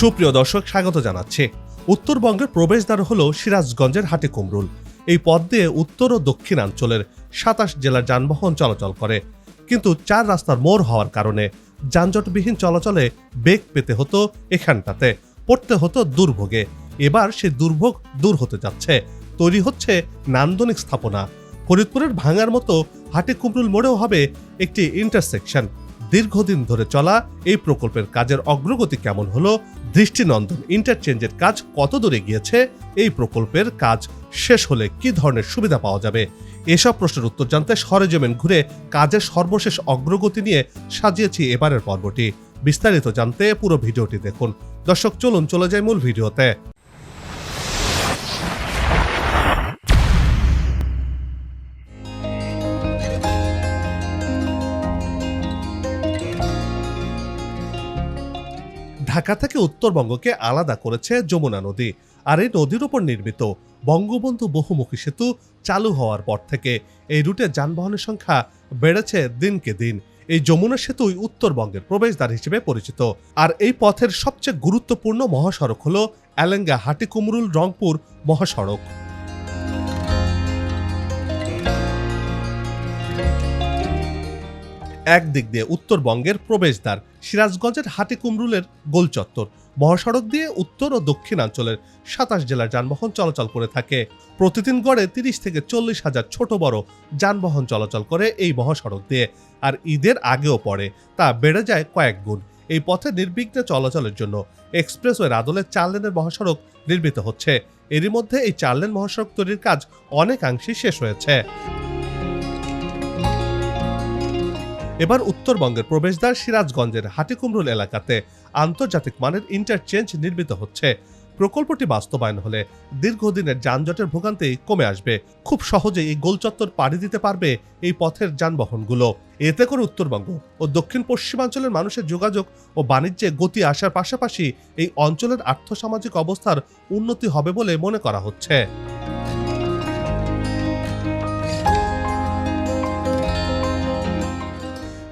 সুপ্রিয় দর্শক, স্বাগত জানাচ্ছি। উত্তরবঙ্গের প্রবেশদ্বার হল সিরাজগঞ্জের হাটে কুমরুল। এই পথ দিয়ে উত্তর ও দক্ষিণাঞ্চলের সাতাশ জেলার যানবাহন চলাচল করে। কিন্তু চার রাস্তার মোড় হওয়ার কারণে যানজটবিহীন চলাচলে বেগ পেতে হতো এখানটাতে, পড়তে হতো দুর্ভোগে। এবার সে দুর্ভোগ দূর হতে যাচ্ছে। তৈরি হচ্ছে নান্দনিক স্থাপনা। ফরিদপুরের ভাঙার মতো হাটে কুমরুল মোড়েও হবে একটি ইন্টারসেকশন দীর্ঘদিন ধরে চলা এই প্রকল্পের কাজের অগ্রগতি কেমন হলো দৃষ্টিনন্দন ইন্টারচেঞ্জের কাজ কত দূরে গিয়েছে এই প্রকল্পের কাজ শেষ হলে কি ধরনের সুবিধা পাওয়া যাবে? এসব প্রশ্নের উত্তর জানতে সরেজমিন ঘুরে কাজের সর্বশেষ অগ্রগতি নিয়ে সাজিয়েছি এবারের পর্বটি। বিস্তারিত জানতে পুরো ভিডিওটি দেখুন। দর্শক, চলুন, চলে যায় মূল ভিডিওতে। ঢাকা থেকে উত্তরবঙ্গকে আলাদা করেছে যমুনা নদী আর এই নদীর উপর নির্মিত বঙ্গবন্ধু বহুমুখী সেতু চালু হওয়ার পর থেকে এই রুটে যানবাহনের সংখ্যা বেড়েছে দিনকে দিন। এই যমুনা সেতুই উত্তরবঙ্গের প্রবেশদ্বার হিসেবে পরিচিত। আর এই পথের সবচেয়ে গুরুত্বপূর্ণ মহাসড়ক হল অ্যালেঙ্গা হাটিকুমরুল রংপুর মহাসড়ক। একদিক দিয়ে উত্তরবঙ্গের প্রবেশদ্বার, সিরাজগঞ্জের হাটিকুমরুলের গোলচত্বর মহাসড়ক দিয়ে উত্তর ও দক্ষিণাঞ্চলের সাতাশ জেলার যানবাহন চলাচল করে থাকে। প্রতিদিন গড়ে তিরিশ থেকে চল্লিশ হাজার ছোট বড় যানবাহন চলাচল করে এই মহাসড়ক দিয়ে, আর ঈদের আগেও পড়ে, তা বেড়ে যায় কয়েক গুণ। এই পথে নির্বিঘ্নে চলাচলের জন্য এক্সপ্রেসওয়ের আদলে চার লেনের মহাসড়ক নির্মিত হচ্ছে। এরই মধ্যে এই চার লেন মহাসড়ক তৈরির কাজ অনেকাংশে শেষ হয়েছে। এবার উত্তরবঙ্গের প্রবেশদ্বার সিরাজগঞ্জের হাটিকুমরুল এলাকাতে আন্তর্জাতিক মানের ইন্টারচেঞ্জ নির্মিত হচ্ছে। প্রকল্পটি বাস্তবায়ন হলে দীর্ঘদিনের যানজটের ভোগান্তি কমে আসবে। খুব সহজেই এই গোলচত্বর পাড়ি দিতে পারবে এই পথের যানবাহনগুলো। এতে করে উত্তরবঙ্গ ও দক্ষিণ পশ্চিমাঞ্চলের মানুষের যোগাযোগ ও বাণিজ্যে গতি আসার পাশাপাশি এই অঞ্চলের আর্থসামাজিক অবস্থার উন্নতি হবে বলে মনে করা হচ্ছে।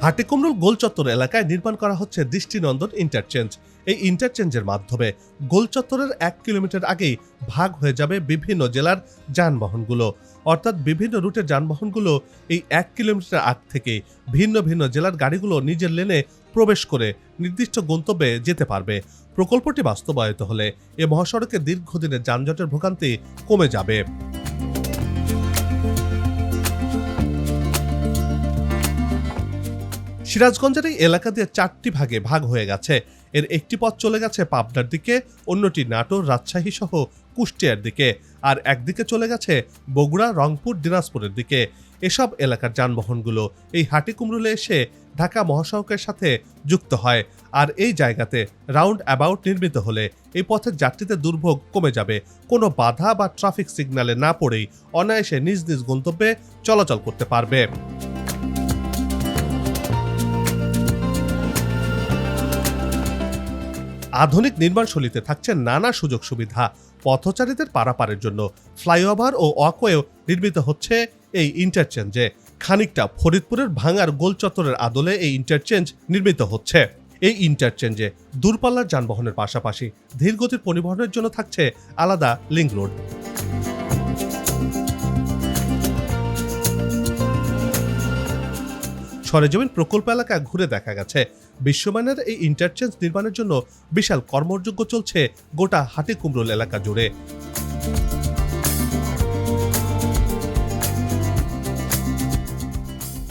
হাটিকুমরুল গোলচত্বর এলাকায় নির্মাণ করা হচ্ছে দৃষ্টিনন্দন ইন্টারচেঞ্জ এই ইন্টারচেঞ্জের মাধ্যমে গোলচত্বরের এক কিলোমিটার আগেই ভাগ হয়ে যাবে বিভিন্ন জেলার যানবাহনগুলো। অর্থাৎ বিভিন্ন রুটের যানবাহনগুলো এই এক কিলোমিটার আগ থেকে ভিন্ন ভিন্ন জেলার গাড়িগুলো নিজের লেনে প্রবেশ করে নির্দিষ্ট গন্তব্যে যেতে পারবে। প্রকল্পটি বাস্তবায়িত হলে এ মহাসড়কে দীর্ঘদিনের যানজটের ভোগান্তি কমে যাবে। সিরাজগঞ্জের এই এলাকা দিয়ে চারটি ভাগে ভাগ হয়ে গেছে। এর একটি পথ চলে গেছে পাবনার দিকে, অন্যটি নাটোর, রাজশাহী সহ কুষ্টিয়ার দিকে। আর একদিকে চলে গেছে বগুড়া, রংপুর, দিনাজপুরের দিকে। এসব এলাকার যানবাহনগুলো এই হাটিকুমরুলে এসে ঢাকা মহাসড়কের সাথে যুক্ত হয়। আর এই জায়গাতে রাউন্ড অ্যাবাউট নির্মিত হলে এই পথের যাত্রীদের দুর্ভোগ কমে যাবে। কোনো বাধা বা ট্রাফিক সিগন্যালে না পড়েই অনায়াসে নিজ নিজ গন্তব্যে চলাচল করতে পারবে। আধুনিক নির্মাণশৈলীতে থাকছে নানা সুযোগ সুবিধা। পথচারীদের পারাপারের জন্য ফ্লাইওভার ও ওয়াকওয়েও নির্মিত হচ্ছে এই ইন্টারচেঞ্জে। খানিকটা ফরিদপুরের ভাঙার গোলচত্বরের আদলে এই ইন্টারচেঞ্জ নির্মিত হচ্ছে। এই ইন্টারচেঞ্জে দূরপাল্লার যানবাহনের পাশাপাশি ধীরগতির পরিবহনের জন্য থাকছে আলাদা লিঙ্ক রোড। সরেজমিন প্রকল্প এলাকা ঘুরে দেখা গেছে। বিশ্বমানের এই ইন্টারচেঞ্জ নির্মাণের জন্য বিশাল কর্মযোগ্য চলছে গোটা হাটিকুমরুল এলাকা জুড়ে।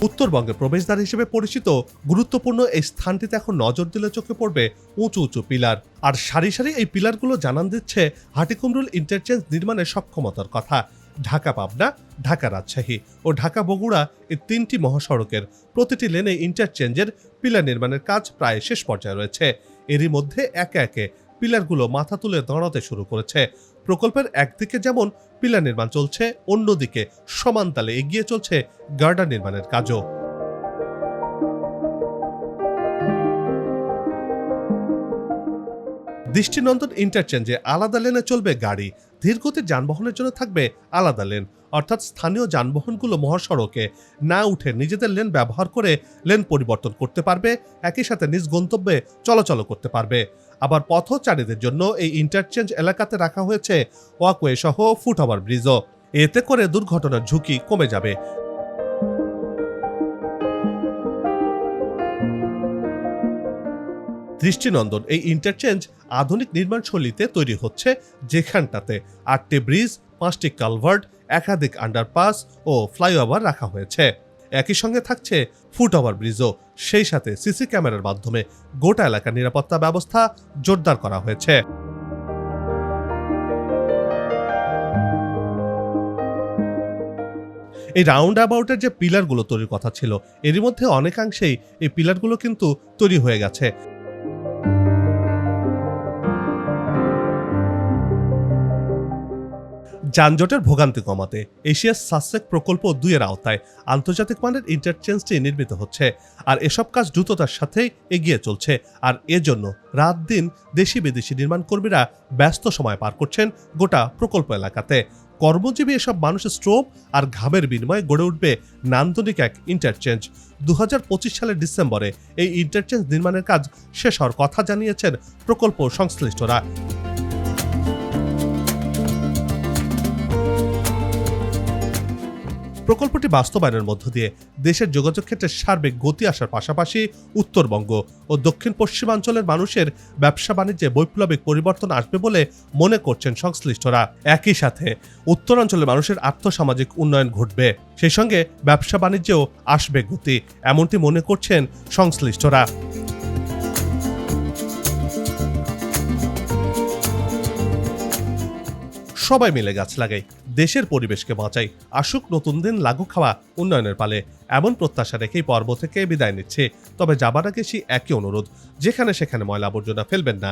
উত্তরবঙ্গের প্রবেশদ্বার হিসেবে পরিচিত গুরুত্বপূর্ণ এই স্থানটিতে এখন নজর দিলে চোখে পড়বে উঁচু উঁচু পিলার। আর সারি সারি এই পিলারগুলো জানান দিচ্ছে হাটিকুমরুল ইন্টারচেঞ্জ নির্মাণের সক্ষমতার কথা। ঢাকা পাবনা, ঢাকা রাজশাহী ও ঢাকা বগুড়া এই তিনটি মহাসড়কের প্রতিটি লেনে ইন্টারচেঞ্জের পিলার নির্মাণের কাজ প্রায় শেষ পর্যায়ে রয়েছে। এরই মধ্যে একে একে পিলারগুলো মাথা তুলে দাঁড়াতে শুরু করেছে। প্রকল্পের একদিকে যেমন পিলার নির্মাণ চলছে, অন্যদিকে সমান তালে এগিয়ে চলছে গার্ডার নির্মাণের কাজও। দৃষ্টিনন্দন ইন্টারচেঞ্জে আলাদা লেনে চলবে গাড়ি। ধীরগতির যানবাহনের জন্য থাকবে আলাদা লেন। অর্থাৎ স্থানীয় যানবাহনগুলো মহাসড়কে না উঠে নিজেদের লেন ব্যবহার করে লেন পরিবর্তন করতে পারবে, একই সাথে নিজ গন্তব্যে চলাচল করতে পারবে। আবার পথচারীদের জন্য এই ইন্টারচেঞ্জ এলাকাতে রাখা হয়েছে ওয়াকওয়ে সহ ফুটওভার ব্রিজও এতে করে দুর্ঘটনার ঝুঁকি কমে যাবে। দৃষ্টিনন্দন এই ইন্টারচেঞ্জ আধুনিক নির্মাণ শৈলীতে তৈরি হচ্ছে যেখানটাতে আটটি ব্রিজ পাঁচটি কালভার্ট একাধিক আন্ডারপাস ও ফ্লাইওভার রাখা হয়েছে। একই সঙ্গে থাকছে ফুটওভার ব্রিজও সেই সাথে সিসি ক্যামেরার মাধ্যমে গোটা এলাকার নিরাপত্তা ব্যবস্থা জোরদার করা হয়েছে। এই রাউন্ড অ্যাবাউটের যে পিলারগুলো তৈরির কথা ছিল, এরই মধ্যে অনেকাংশেই এই পিলারগুলো কিন্তু তৈরি হয়ে গেছে। যানজটের ভোগান্তি কমাতে এশিয়া সাসেক প্রকল্প দুইয়ের আওতায় আন্তর্জাতিক মানের ইন্টারচেঞ্জটি নির্মিত হচ্ছে। আর এসব কাজ দ্রুততার সাথেই এগিয়ে চলছে। আর এজন্য রাত দিন দেশি বিদেশি নির্মাণ কর্মীরা ব্যস্ত সময় পার করছেন গোটা প্রকল্প এলাকাতে। কর্মজীবী এসব মানুষের স্ট্রোভ আর ঘামের বিনিময়ে গড়ে উঠবে নান্দনিক এক ইন্টারচেঞ্জ। দু হাজার পঁচিশ সালের ডিসেম্বরে এই ইন্টারচেঞ্জ নির্মাণের কাজ শেষ হওয়ার কথা জানিয়েছেন প্রকল্প সংশ্লিষ্টরা। প্রকল্পটি বাস্তবায়নের মধ্য দিয়ে দেশের যোগাযোগ ক্ষেত্রে সার্বিক গতি আসার পাশাপাশি উত্তরবঙ্গ ও দক্ষিণ পশ্চিমাঞ্চলের মানুষের ব্যবসা বাণিজ্যে বৈপ্লবিক পরিবর্তন আসবে বলে মনে করছেন সংশ্লিষ্টরা। একই সাথে উত্তরাঞ্চলের মানুষের আর্থসামাজিক উন্নয়ন ঘটবে, সেই সঙ্গে ব্যবসা বাণিজ্যেও আসবে গতি, এমনটি মনে করছেন সংশ্লিষ্টরা। সবাই মিলে গাছ লাগাই। দেশের পরিবেশকে বাঁচাই। আসুক নতুন দিন লাগু খাওয়া উন্নয়নের পালে। এমন প্রত্যাশা রেখেই পর্ব থেকে বিদায় নিচ্ছে। তবে যাবার আগে সেই একই অনুরোধ, যেখানে সেখানে ময়লা আবর্জনা ফেলবেন না।